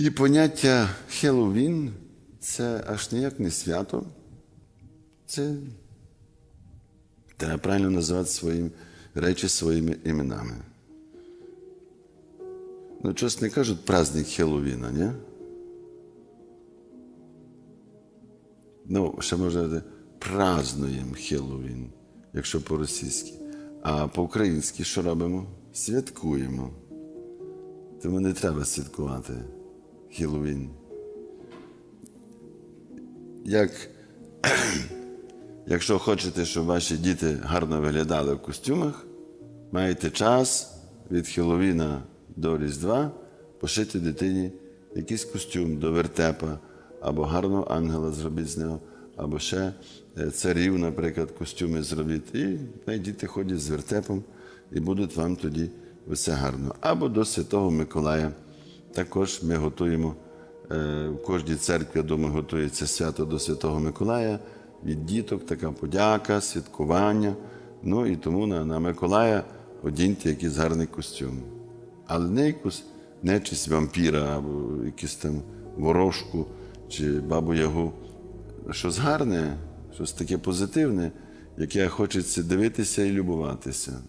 І поняття Хеллоуін це аж ніяк не свято. Це треба правильно називати свої речі своїми іменами. Ну, щось не кажуть праздник Хеллоуіна, ні? Ну, ще можна сказати, празднуємо Хеллоуін, якщо по-російськи. А по-українськи що робимо? Святкуємо. Тому не треба святкувати Хеллоуін. Як, якщо хочете, щоб ваші діти гарно виглядали в костюмах, маєте час від Хеллоуіна до Різдва пошити дитині якийсь костюм до вертепа, або гарного ангела зробіть з нього, або ще е, царів, наприклад, костюми зробіть. І діти ходять з вертепом і будуть вам тоді все гарно. Або до Святого Миколая. Також ми готуємо е, в кожній церкві, я думаю, готується свято до Святого Миколая. Від діток така подяка, святкування. Ну і тому на, на Миколая одіньте якийсь гарний костюм. Але не якусь нечисть вампіра або якусь там ворожку чи бабу Ягу. Щось гарне, щось таке позитивне, яке хочеться дивитися і любуватися.